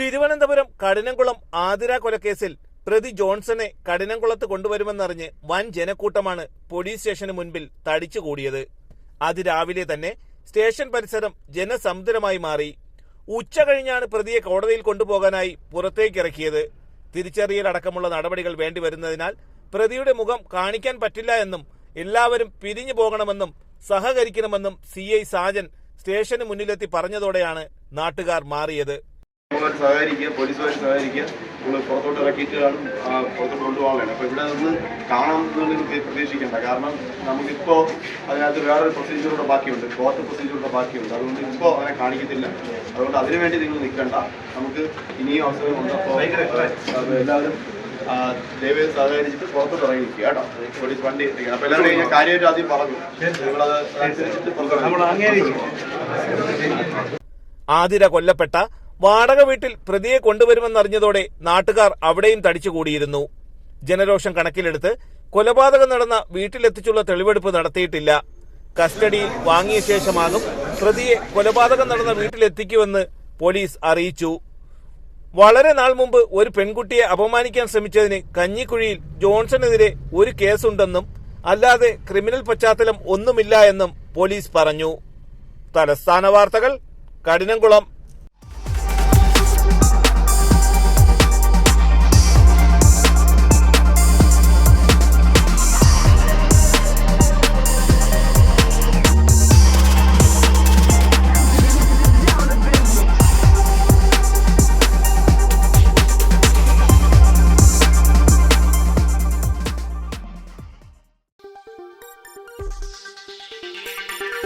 തിരുവനന്തപുരം കഠിനംകുളം ആതിര കൊലക്കേസിൽ പ്രതി ജോൺസനെ കഠിനംകുളത്ത് കൊണ്ടുവരുമെന്നറിഞ്ഞ് വൻ ജനക്കൂട്ടമാണ് പോലീസ് സ്റ്റേഷന് മുൻപിൽ തടിച്ചുകൂടിയത്. അതിരാവിലെ തന്നെ സ്റ്റേഷൻ പരിസരം ജനസമുദ്രമായി മാറി. ഉച്ച കഴിഞ്ഞാണ് പ്രതിയെ കോടതിയിൽ കൊണ്ടുപോകാനായി പുറത്തേക്കിറക്കിയത്. തിരിച്ചറിയൽ അടക്കമുള്ള നടപടികൾ വേണ്ടിവരുന്നതിനാൽ പ്രതിയുടെ മുഖം കാണിക്കാൻ പറ്റില്ല എന്നും എല്ലാവരും പിരിഞ്ഞു പോകണമെന്നും സഹകരിക്കണമെന്നും സി ഐ സാജൻ സ്റ്റേഷന് മുന്നിലെത്തി പറഞ്ഞതോടെയാണ് നാട്ടുകാർ മാറിയത്. സഹകരിക്കുക പോലീസുമായിട്ട് സഹകരിക്കുക. നമ്മൾ പുറത്തോട്ട് ഇറക്കിയിട്ടാണ് കാണും പുറത്തോട്ട് കൊണ്ടുപോകാനാണ് അപ്പോൾ ഇവിടെ നിന്ന് കാണാമെന്നുള്ളത് പ്രതീക്ഷിക്കേണ്ട. കാരണം നമുക്കിപ്പോൾ അതിനകത്ത് വേറൊരു പ്രൊസീജിയർ കൂടെ ബാക്കിയുണ്ട്. കോർട്ട് പ്രൊസീജിയർ കൂടെ ബാക്കിയുണ്ട്. അതുകൊണ്ട് ഇപ്പോ അങ്ങനെ കാണിക്കത്തില്ല. അതുകൊണ്ട് അതിനുവേണ്ടി നിങ്ങൾ നിൽക്കണ്ട. നമുക്ക് ഇനിയും അവസരമുണ്ട് അപ്പോൾ എല്ലാവരും ആ, ദയവേത് സഹകരിച്ചിട്ട് പുറത്തോട്ട് ഇറങ്ങി നിൽക്കുക കേട്ടോ. പോലീസ് വണ്ടി എത്തിക്കണം അപ്പോൾ എല്ലാവരും ഞാൻ കാര്യമായിട്ട് ആദ്യം പറഞ്ഞു. നിങ്ങളത് അനുസരിച്ചിട്ട് പുറത്തോട്ട് ആതിര കൊല്ലപ്പെട്ട വാടക വീട്ടിൽ പ്രതിയെ കൊണ്ടുവരുമെന്നറിഞ്ഞതോടെ നാട്ടുകാർ അവിടെയും തടിച്ചുകൂടിയിരുന്നു ജനരോഷം കണക്കിലെടുത്ത് കൊലപാതകം നടന്ന വീട്ടിലെത്തിച്ചുള്ള തെളിവെടുപ്പ് നടത്തിയിട്ടില്ല. കസ്റ്റഡിയിൽ വാങ്ങിയ ശേഷമാകും പ്രതിയെ കൊലപാതകം നടന്ന വീട്ടിലെത്തിക്കുമെന്ന് പോലീസ് അറിയിച്ചു. വളരെ നാൾ മുമ്പ് ഒരു പെൺകുട്ടിയെ അപമാനിക്കാൻ ശ്രമിച്ചതിന് കഞ്ഞിക്കുഴിയിൽ ജോൺസണെതിരെ ഒരു കേസുണ്ടെന്നും അല്ലാതെ ക്രിമിനൽ പശ്ചാത്തലം ഒന്നുമില്ല എന്നും പോലീസ് പറഞ്ഞു. തലസ്ഥാന വാർത്തകൾ കഠിനംകുളം.